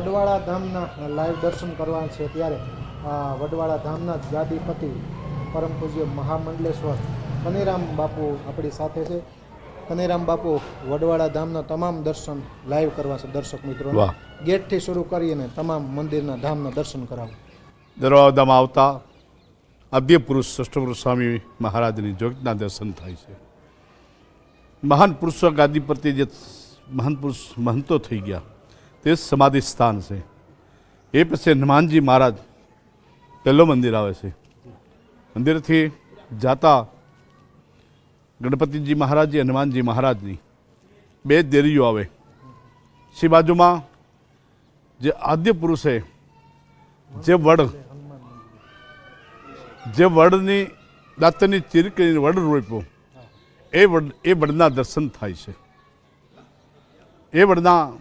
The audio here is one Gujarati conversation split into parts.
વડવાળા ધામના લાઈવ દર્શન કરવાના છે ત્યારે વડવાળા ધામના ગાદીપતિ પરમ પૂજ્ય મહામંડલેશ્વર કનીરામ બાપુ આપણી સાથે છે. કનીરામ બાપુ વડવાળા ધામના તમામ દર્શન લાઈવ કરવા છે દર્શક મિત્રો ગેટથી શરૂ કરીને તમામ મંદિરના ધામના દર્શન કરાવો. દરવાજામાં આવતા આદ્ય પુરુષ ષષ્ઠપુરુષ સ્વામી મહારાજની જોગના દર્શન થાય છે. મહાન પુરુષો ગાદી પ્રત્યે જે મહાન પુરુષ મહંતો થઈ ગયા. તે સમાધિ સ્થાન છે. એ પછી હનુમાનજી મહારાજ પહેલો મંદિર આવે છે. મંદિરથી જાતા ગણપતિજી મહારાજજી, હનુમાનજી મહારાજની બે દેરીઓ આવે. સી બાજુમાં જે આદ્ય પુરુષે જે વડ, જે વડની દાંતની ચીર કરીને વડ રોપ્યો, એ વડ, એ વડના દર્શન થાય છે. એ વડના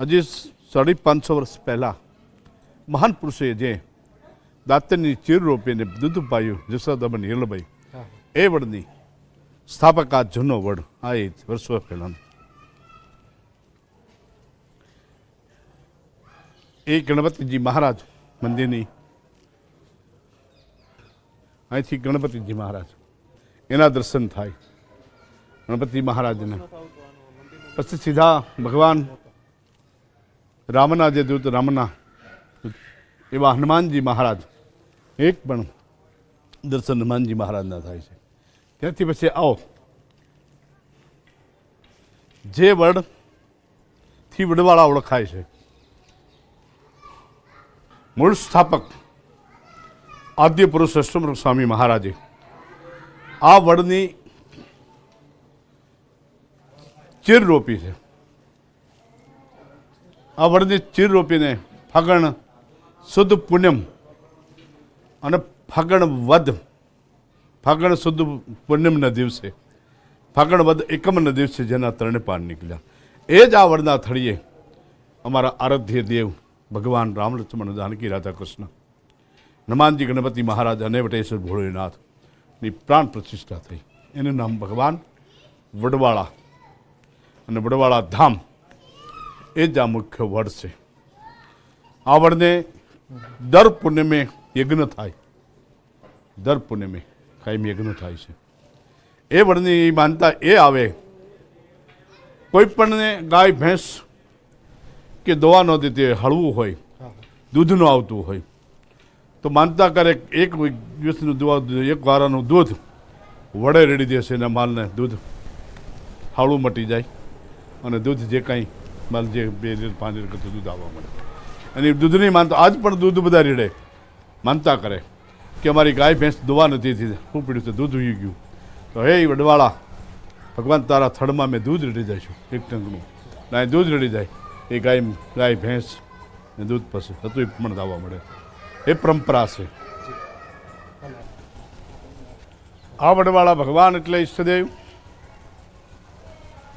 હજી સાડી પાંચસો વર્ષ પહેલાં મહાન પુરુષે જે દાંતની ચીર રોપીને દૂધ પાયું જસોદાબન હિરલભાઈ એ વડની સ્થાપક આ જૂનો વડ આ એ વર્ષો પહેલાં એ ગણપતિજી મહારાજ મંદિરની અહીંથી ગણપતિજી મહારાજ એના દર્શન થાય. ગણપતિ મહારાજના. પછી સીધા ભગવાન રામના જે દૂત, રામના એવા હનુમાનજી મહારાજ. એક પણ દર્શન હનુમાનજી મહારાજના થાય છે. ત્યાંથી પછી આવો. જે વડથી વડવાળા ઓળખાય છે. મૂળ સ્થાપક આદ્ય પુરુષ અષ્ટમ સ્વામી મહારાજે. આ વડની ચીર રોપી છે. આ વડની ચીર રોપીને ફાગણ શુદ્ધ પુણ્યમ અને ફાગણ વધ ફાગણ શુદ્ધ પૂર્ણિમના દિવસે, ફાગણ વધ એકમના દિવસે જેના ત્રણે પાર નીકળ્યા. એ જ આ વડના થળીએ અમારા આરાધ્ય દેવ ભગવાન રામ લક્ષ્મણ જાનકી રાધા કૃષ્ણ હનુમાનજી ગણપતિ મહારાજ અને વટેશ્વર ભોળેનાથની પ્રાણ પ્રતિષ્ઠા થઈ. એનું નામ ભગવાન વડવાળા અને વડવાળા ધામ એ જ આ મુખ્ય વડ છે. આ વડને દર પૂર્ણિમે યજ્ઞ થાય. દર પૂર્ણિમે કાયમ યજ્ઞ થાય છે. એ વડની માનતા એ આવે, કોઈ પણને ગાય, ભેંસ કે દવા ન હોય, હળવું હોય, દૂધ ન આવતું હોય, તો માનતા કરે એક દિવસનું દવા, એક વારાનું દૂધ વડે રેડી દેશે એના માલને દૂધ હાળું મટી જાય અને દૂધ જે કાંઈ માલ જે બે લીટર, પાંચ લીટર કરતું દૂધ આવવા મળે અને એ નહીં માનતો, આજ પણ દૂધ બધા રેડે. માનતા કરે કે અમારી ગાય, ભેંસ દોવા નથી થઈ શું પીડ્યું છે દૂધ ઉઈ ગયું. તો હે વડવાળા, ભગવાન તારા થડમાં મેં દૂધ રેડી જઈશું એક ટંકનું. ના દૂધ રેડી જાય. એ ગાય ગાય, ભેંસ ને દૂધ હતું એ પણ દાવા મળે. એ પરંપરા છે. આ વડવાળા ભગવાન એટલે ઈષ્ટદેવ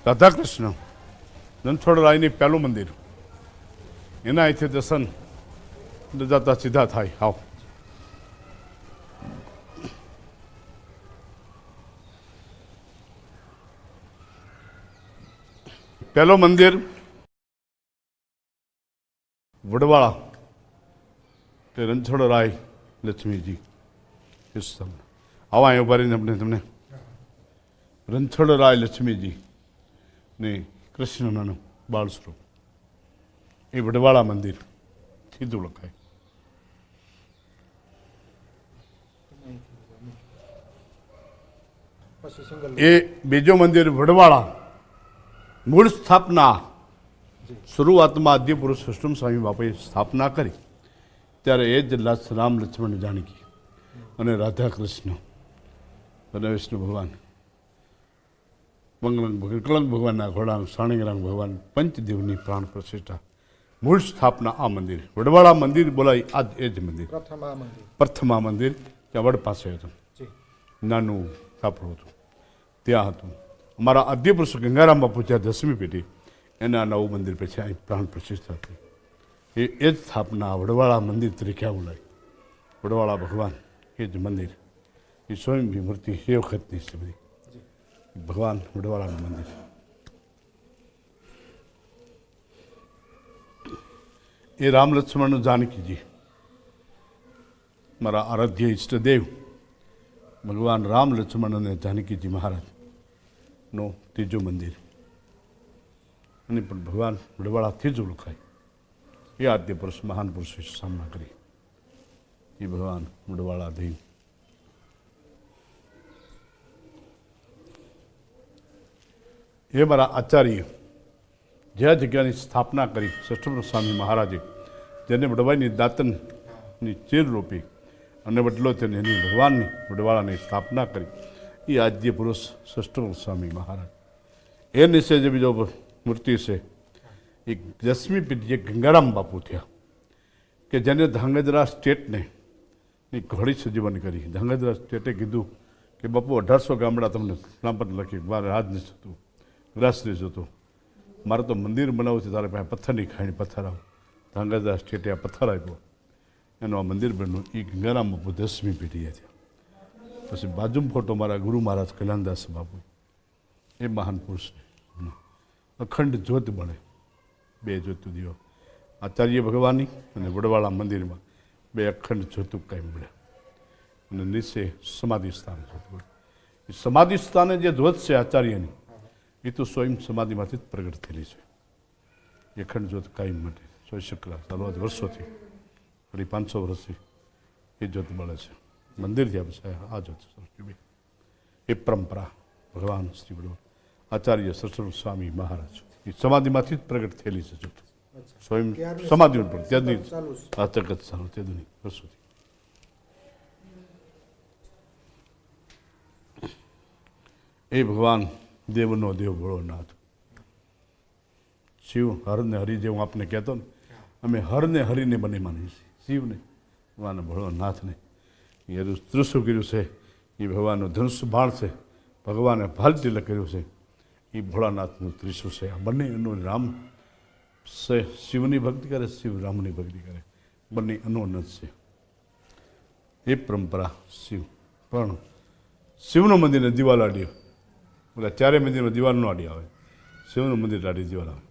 રાધા કૃષ્ણ રાયની પહેલું મંદિર. એના અહીંથી દર્શન જતા સીધા થાય. આવ. પહેલો મંદિર વડવાળા કે રણછોડ રાય લક્ષ્મીજી આવા અહીં ઊભા રહીને આપણે તમને રણછોડ રાય લક્ષ્મીજી ને કૃષ્ણનું બાળ એ વડવાળા મંદિર સીધું લખાય એ બીજો મંદિર વડવાળા મૂળ સ્થાપના શરૂઆતમાં આદ્ય પુરુષ અષ્ટમ સ્વામી બાપાએ સ્થાપના કરી ત્યારે એ જ રામ લક્ષ્મણ જાનકી અને રાધા કૃષ્ણ અને વિષ્ણુ ભગવાન મંગલંગ વિકલંગ ભગવાનના ઘોડા સાણંગરાંગ ભગવાન પંચદેવની પ્રાણ પ્રતિષ્ઠા. મૂળ સ્થાપના આ મંદિર. વડવાળા મંદિર બોલાય આ એ જ મંદિર. પ્રથમ મંદિર. ત્યાં વડ પાસે હતું. નાનું સાપડું હતું. ત્યાં હતું. અમારા આદ્ય પુરુષ ગંગારામ બાપુ જ્યાં દસમી પેઢી એના નવું મંદિર પછી અહીં પ્રાણ પ્રતિષ્ઠા થઈ. એ એ જ સ્થાપના વડવાળા મંદિર તરીકે બોલાય વડવાળા ભગવાન એ જ મંદિર. એ સ્વયંભી મૂર્તિ એ વખતની છે બધી. ભગવાન વડવાળાનું મંદિર એ રામ લક્ષ્મણ જાનકીજી મારા આરાધ્ય ઈષ્ટદેવ ભગવાન રામ લક્ષ્મણ અને જાનકીજી મહારાજનો ત્રીજું મંદિર અને પણ ભગવાન વડવાળાથી જ ઓળખાય એ આદ્ય પુરુષ મહાન પુરુષે સામના કરી એ ભગવાન વડવાળા દેવ એ મારા આચાર્ય જે જગ્યાની સ્થાપના કરી સષ્ટપ્ર સ્વામી મહારાજે, જેને વડવાઈની દાંતનની ચીર રોપી અને વડલો તેને એની ભગવાનની વડવાળાની સ્થાપના કરી, એ આદ્ય પુરુષ સષ્ટપ્ર સ્વામી મહારાજ. એ નિશે જે બીજો મૂર્તિ છે, એ દસમી પેઢીએ ગંગારામ બાપુ થયા, કે જેને ધાંગધ્રા સ્ટેટને ની ઘડી સજીવન કરી. ધાંગધ્રા સ્ટેટે કીધું કે, બાપુ, અઢારસો ગામડા તમને નામ લખી મારે રાજ નથી થતું ગ્રાસ નથી જોતું મારે તો મંદિર બનાવવું છે, તારે પાસે પથ્થરની ખાણી પથ્થર આવ. ધાંગધ્રા સ્ટેટે આ પથ્થર આપ્યો. એનું આ મંદિર બન્યું. એ ગંગારામ બાપુ દસમી પેઢીએ હતી. પછી બાજુમાં ફોટો મારા ગુરુ મહારાજ કલ્યાણદાસ બાપુ. એ મહાન પુરુષ અખંડ જ્યોત બને. બે જ્યોત દીવો આચાર્ય ભગવાનની અને વડવાળા મંદિરમાં બે અખંડ જ્યોત કાંઈ મળે. અને નીચે સમાધિ સ્થાન જ્યોત મળ્યું સમાધિ સ્થાને જે ધ્વજ છે આચાર્યની એ તો સ્વયં સમાધિમાંથી જ પ્રગટ થયેલી છે એખંડ અખંડ જ્યોત કાયમ માટે સોય શકલા ચાલવા વર્ષોથી અઢી પાંચસો વર્ષથી એ જ્યોત મળે છે મંદિરથી થયા પછી આ જ્યોત એ પરંપરા ભગવાન શ્રી વડવા આચાર્ય સસર સ્વામી મહારાજ એ સમાધિમાંથી જ પ્રગટ થયેલી છે જ્યોત સ્વયં સમાધિ ઉપર ત્યાંની આ જગત સારું ત્યાંની વર્ષોથી એ ભગવાન દેવનો દેવ ભોળોનાથ. શિવ હરને હરિ જે હું આપને કહેતો ને, અમે હરને હરિને બને માનીએ છીએ. શિવને, ભગવાન ભોળોનાથને. એ ત્રુસું કર્યું છે. એ ભગવાનનું ધનુષ બાણ છે. ભગવાને ભાલ તિલક કર્યું છે. એ ભોળાનાથનું ત્રિશુ છે. આ બંને એનું રામ છે. શિવની ભક્તિ કરે, શિવ રામની ભક્તિ કરે. બંને અનોનત છે. એ પરંપરા શિવ. પણ શિવનું મંદિરને દિવાલ આડી બધા ચારે મંદિરમાં દિવાલ ન આડી આવે. શિવનું મંદિર દાઢી દિવાલ આવે.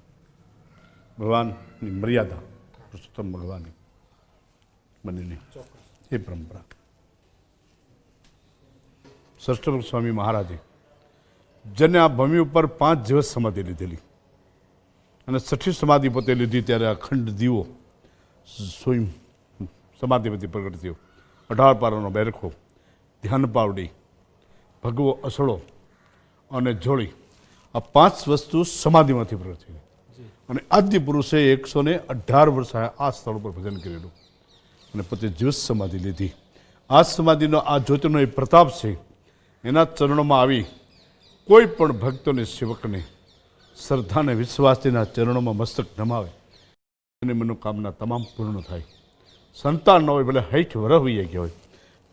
ભગવાનની મર્યાદા, પુરુષોત્તમ ભગવાનની બંનેની એ પરંપરા. સષ્ટભ સ્વામી મહારાજે જેને આ ભૂમિ ઉપર પાંચ દિવસ સમાધિ લીધેલી. અને છઠ્ઠી સમાધિ પોતે લીધી ત્યારે અખંડ દીવો સ્વયં સમાધિપતિ પ્રગટ થયો. અઢાર પારાનો બેરખો, ધ્યાન પાવડી, ભગવો અસળો અને જોડી આ પાંચ વસ્તુ સમાધિમાંથી પ્રગટ થઈ અને આદ્ય પુરુષે એકસો ને અઢાર વર્ષ આ સ્થળ ઉપર ભજન કરેલું. અને પોતે જીવત સમાધિ લીધી. આ સમાધિનો આ જ્યોતિનો એ પ્રતાપ છે એના ચરણોમાં આવી કોઈ પણ ભક્તોને સેવકને શ્રદ્ધાને વિશ્વાસના ચરણોમાં મસ્તક નમાવે. અને મનોકામના તમામ પૂર્ણ થાય. સંતાન ન હોય ભલે હૈઠ વરહ હોઈએ ગયા હોય.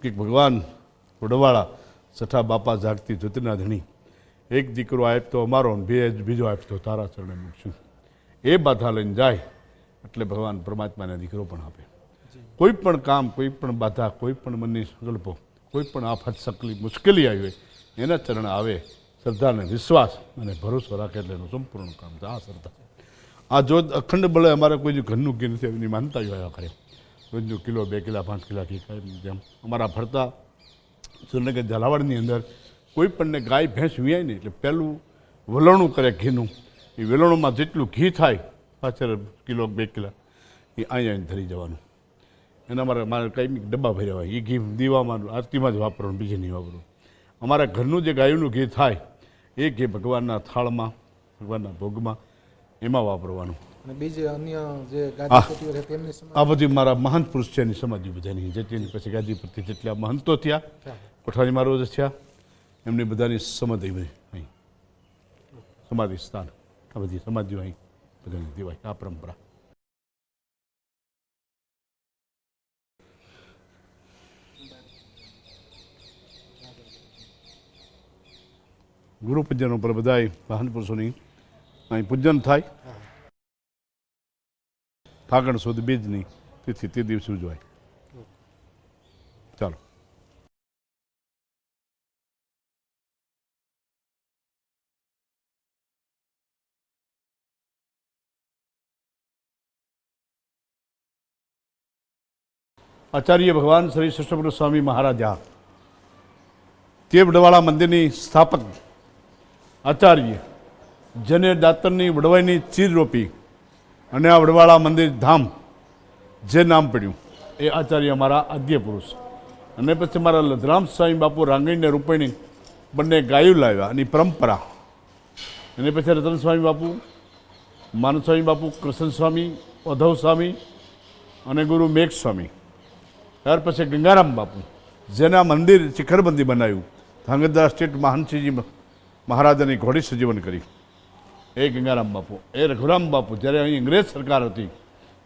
કે ભગવાન વડવાળા સઠા બાપા જાગતી જ્યોતિના ધણી એક દીકરો આપતો અમારો બે બીજો આપતો તારા ચરણે મૂકશું એ બાધા લઈને જાય, એટલે ભગવાન પરમાત્માને દીકરો પણ આપે. કોઈ પણ કામ, કોઈ પણ બાધા, કોઈ પણ મનની સંકલ્પો, કોઈ પણ આફત સકલી મુશ્કેલી આવી હોય, એના ચરણ આવે શ્રદ્ધાને વિશ્વાસ અને ભરોસો રાખે એટલે એનું સંપૂર્ણ કામ છે. આ શ્રદ્ધા. આ જો અખંડ બળે અમારે કોઈ ઘરનું ઘી નથી, એની માનતા જ આવ્યા કરે રોજનું કિલો, બે કિલા, પાંચ કિલા ઘી જેમ. અમારા ફરતા સુરનગર ઝાલાવાડની અંદર કોઈ પણને ગાય ભેંસ વિયાય ને એટલે પહેલું વલણું કરે ઘીનું. એ વલણોમાં જેટલું ઘી થાય પાછળ કિલો બે કિલા એ અહીંયા ધરી જવાનું. એના મારે મારે કંઈ ડબ્બા ભર્યા હોય એ ઘી દીવામાં આરતીમાં જ વાપરવાનું બીજે નહીં વાપરવું. અમારા ઘરનું જે ગાયનું ઘી થાય એ ઘી ભગવાનના થાળમાં ભગવાનના ભોગમાં એમાં વાપરવાનું. આ બધી મારા મહાન પુરુષ છે એની સમાધિ બધાની. જેટલી પછી ગાદીપતિ જેટલા મહંતો થયા કોઠારી મહારાજ થયા એમની બધાની સમાધિ બધી અહીં. સમાધિ સ્થાન. આ બધી સમાધિઓ અહીં બધાની દેવાય. આ પરંપરા. ગુરુ પૂજન ઉપર બધાય મહાન પુરુષોની અહીં પૂજન થાય. ફાગણ સુદ બીજની તિથિ તે દિવસે ઉજવાય. આચાર્ય ભગવાન શ્રી શિષ્ણપુર સ્વામી મહારાજા તે વડવાળા મંદિરની સ્થાપક, આચાર્ય, જેને દાતરની વડવાઈની ચીર રોપી અને આ વડવાળા મંદિર ધામ, જે નામ પડ્યું, એ આચાર્ય અમારા આદ્ય પુરુષ. અને પછી મારા લધરામ સ્વામી બાપુ રાંગણીને રૂપાણી બંને ગાયું લાવ્યા અને પરંપરા. અને પછી રતન સ્વામી બાપુ માનવ સ્વામી બાપુ, કૃષ્ણ સ્વામી, ઉદ્ધવ સ્વામી અને ગુરુ મેઘ સ્વામી. ત્યાર પછી ગંગારામ બાપુ, જેના મંદિર શિખરબંધી બનાવ્યું, ધાંગધ્રા સ્ટેટ મહાનસિંહજી મહારાજાની ઘોડી સજીવન કરી. એ ગંગારામ બાપુ, એ રઘુરામ બાપુ, જ્યારે અહીં અંગ્રેજ સરકાર હતી,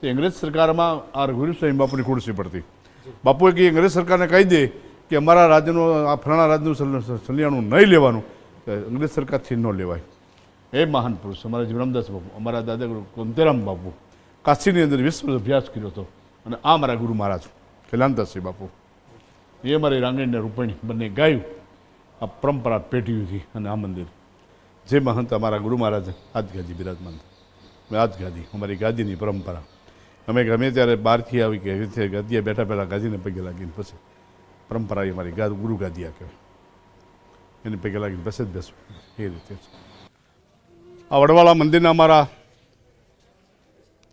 તે અંગ્રેજ સરકારમાં આ રઘુરામ સ્વામી બાપુની ખુરશી પડતી. બાપુએ કે અંગ્રેજ સરકારને કહી દે કે અમારા રાજ્યનું, આ ફલાણા રાજ્યનું સલ- સલિયાણું નહીં લેવાનું અંગ્રેજ સરકારથી ન લેવાય. એ મહાન પુરુષ, અમારા જીવરામદાસ બાપુ, અમારા દાદા ગુરુ કુંતેરામ બાપુ, કાશીની અંદર વિશ્વ અભ્યાસ કર્યો હતો, અને આ મારા ગુરુ મહારાજ. ખેલાંતસિંહ બાપુ. એ અમારી રાંગણીને રૂપાણી બંને ગાયું. આ પરંપરા પેઢીઓથી અને આ મંદિર. જે મહંત અમારા ગુરુ મહારાજ આજ ગાદી બિરાજમાન આજગાદી આજ ગાદી અમારી ગાદીની પરંપરા. અમે ગમે ત્યારે બહારથી આવી કે ગાદીએ બેઠા પહેલાં ગાદીને પગે લાગીને પછી પરંપરા એ અમારી ગાદ ગુરુ ગાદીયા કહેવાય. એને પગે લાગીને પછી જ બેસવું. એ રીતે આ વડવાળા મંદિરના અમારા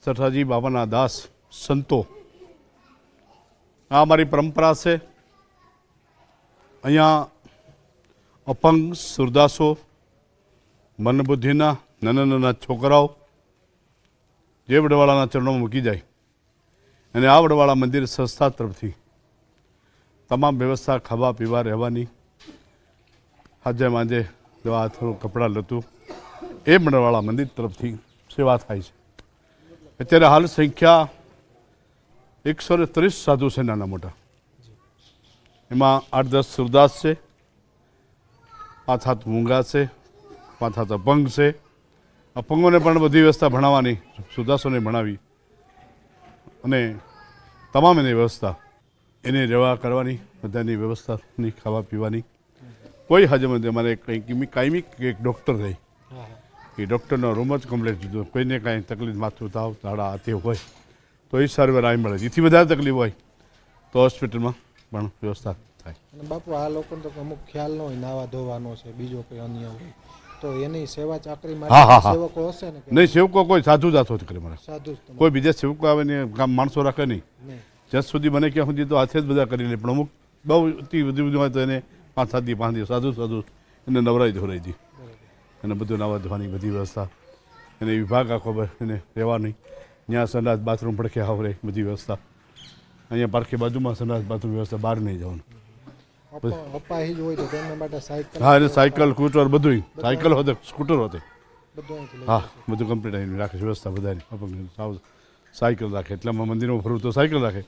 સઠાજી બાબાના દાસ સંતો આ અમારી પરંપરા છે. અહીંયા અપંગ, સુરદાસો, મનબુદ્ધિના નાના નાના છોકરાઓ જે વડવાળાના ચરણોમાં મૂકી જાય. અને આ વડવાળા મંદિર સંસ્થા તરફથી તમામ વ્યવસ્થા, ખાવા પીવા, રહેવાની હાજે માંજે દવા થોડું કપડાં લતું, એ વડવાળા મંદિર તરફથી સેવા થાય છે. અત્યારે હાલ સંખ્યા એકસો ને ત્રીસ સાધુ છે નાના મોટા. એમાં આઠ દસ સુરદાસ છે પાંચ હાથ મૂંગા છે પાંચ હાથ અપંગ છે. અપંગોને પણ બધી વ્યવસ્થા ભણાવવાની સુરદાસોને ભણાવી. અને તમામ એની વ્યવસ્થા એને રહેવા કરવાની બધાની વ્યવસ્થાની ખાવા પીવાની. કોઈ હજમ નથી અમારે કંઈક કાયમી એક ડૉક્ટર રહી એ ડૉક્ટરનો રૂમ જ કમ્પ્લેટ દીધો. કોઈને કાંઈ તકલીફ માથું તાવ તાળા આ હોય. તો એ સારવાર આવી મળે જેથી વધારે તકલીફ હોય તો હોસ્પિટલમાં પણ વ્યવસ્થા થાય. અને બાપુ આ લોકોને તો અમુક ખ્યાલ ન હોય નાવા ધોવાનો છે બીજો કોઈ અન્ય હોય. તો એની સેવા ચાકરી માટે. સેવકો હશે ને નહીં સેવકો કોઈ સાધુ જાતો કરે મારે સાધુ કોઈ બીજા સેવકો આવે ને કામ માણસો રાખે નહીં. નહીં. જ્યાં સુધી બને ક્યાં સુધી તો હાથે જ બધા કરી લે. પણ અમુક બહુ અતિ વધુ બધું હોય તો એને પાંચ સાત દી પાંચ દિવસ સાધુ સાધુ એને નવરાઈ ધોરાઈ દી. અને બધું નાવા ધોવાની બધી વ્યવસ્થા. એને વિભાગ આખો એને રહેવાની ત્યાં સંડાસ બાથરૂમ પડખે આવરે બધી વ્યવસ્થા. અહીંયા પારખી બાજુમાં સંડાસ બાથરૂમ વ્યવસ્થા બહાર નહીં જવાનું. હા એને સાયકલ સ્કૂટર બધું સાયકલ હોતે સ્કૂટર હોતે. હા બધું કમ્પ્લીટ આવીને રાખે વ્યવસ્થા બધાની અપંગ સાવ સાયકલ રાખે. એટલામાં મંદિરમાં ફરવું તો સાયકલ રાખે.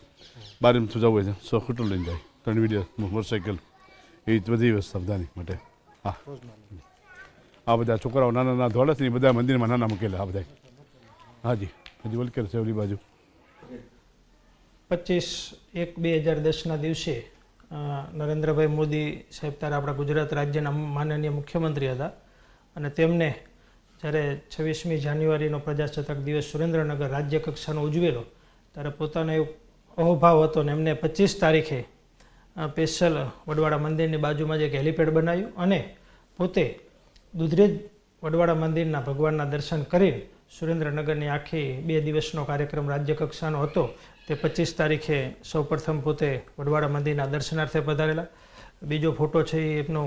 બાર એમ જવું હોય તો સ્કૂટર લઈને જાય. ત્રણ વીડિયો મોટરસાયકલ એ બધી વ્યવસ્થા બધાની માટે. હા. આ બધા છોકરાઓ નાના નાના ધોળે છે ને એ બધા મંદિરમાં નાના મૂકેલા આ બધા હાજી હજી વલકેર છે બાજુ. પચીસ એક બે હજાર દસના દિવસે નરેન્દ્રભાઈ મોદી સાહેબ ત્યારે આપણા ગુજરાત રાજ્યના માનનીય મુખ્યમંત્રી હતા. અને તેમને જ્યારે છવ્વીસમી જાન્યુઆરીનો પ્રજાસત્તાક દિવસ સુરેન્દ્રનગર રાજ્ય કક્ષાનો ઉજવેલો, ત્યારે પોતાનો એવો અહોભાવ હતો ને એમને પચીસ તારીખે સ્પેશિયલ વડવાડા મંદિરની બાજુમાં જે એક હેલિપેડ બનાવ્યું અને પોતે દુધરેજ વડવાડા મંદિરના ભગવાનના દર્શન કરી સુરેન્દ્રનગરની આખી બે દિવસનો કાર્યક્રમ રાજ્ય કક્ષાનો હતો. તે પચીસ તારીખે સૌપ્રથમ પોતે વડવાડા મંદિરના દર્શનાર્થે પધારેલા. બીજો ફોટો છે એ એમનો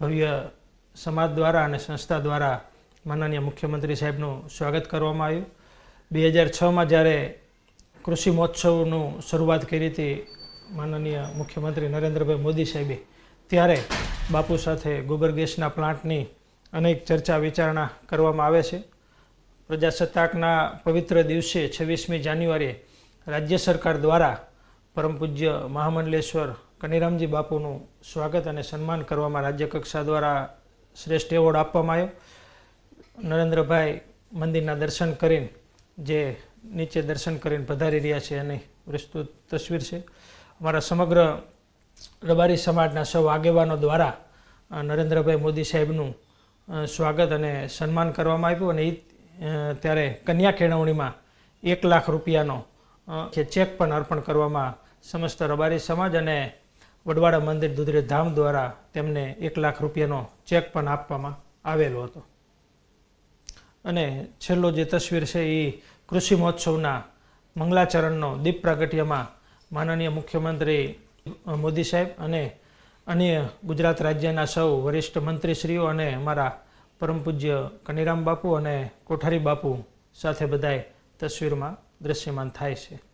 ભવ્ય સમાજ દ્વારા અને સંસ્થા દ્વારા માનનીય મુખ્યમંત્રી સાહેબનું સ્વાગત કરવામાં આવ્યું. બે હજાર છમાં જ્યારે કૃષિ મહોત્સવનું શરૂઆત કરી હતી માનનીય મુખ્યમંત્રી નરેન્દ્રભાઈ મોદી સાહેબે, ત્યારે બાપુ સાથે ગોબર ગેસના પ્લાન્ટની અનેક ચર્ચા વિચારણા કરવામાં આવે છે. પ્રજાસત્તાકના પવિત્ર દિવસે છવ્વીસમી જાન્યુઆરીએ રાજ્ય સરકાર દ્વારા પરમ પૂજ્ય મહામંડલેશ્વર કનીરામજી બાપુનું સ્વાગત અને સન્માન કરવામાં રાજ્ય કક્ષા દ્વારા શ્રેષ્ઠ એવોર્ડ આપવામાં આવ્યો. નરેન્દ્રભાઈ મંદિરના દર્શન કરીને જે નીચે દર્શન કરીને પધારી રહ્યા છે એની વિસ્તૃત તસવીર છે. અમારા સમગ્ર રબારી સમાજના સૌ આગેવાનો દ્વારા નરેન્દ્રભાઈ મોદી સાહેબનું સ્વાગત અને સન્માન કરવામાં આવ્યું અને ત્યારે કન્યા કેળવણીમાં એક લાખ રૂપિયાનો ચેક પણ અર્પણ કરવામાં સમસ્ત રબારી સમાજ અને વડવાડા મંદિર દુધરે ધામ દ્વારા તેમને એક લાખ રૂપિયાનો ચેક પણ આપવામાં આવેલો હતો. અને છેલ્લો જે તસવીર છે એ કૃષિ મહોત્સવના મંગલાચરણનો દીપ પ્રાગટ્યમાં માનનીય મુખ્યમંત્રી મોદી સાહેબ અને અન્ય ગુજરાત રાજ્યના સૌ વરિષ્ઠ મંત્રીશ્રીઓ અને અમારા પરમ પૂજ્ય કનીરામ બાપુ અને કોઠારી બાપુ સાથે બધાય તસવીરમાં દ્રશ્યમાન થાય છે.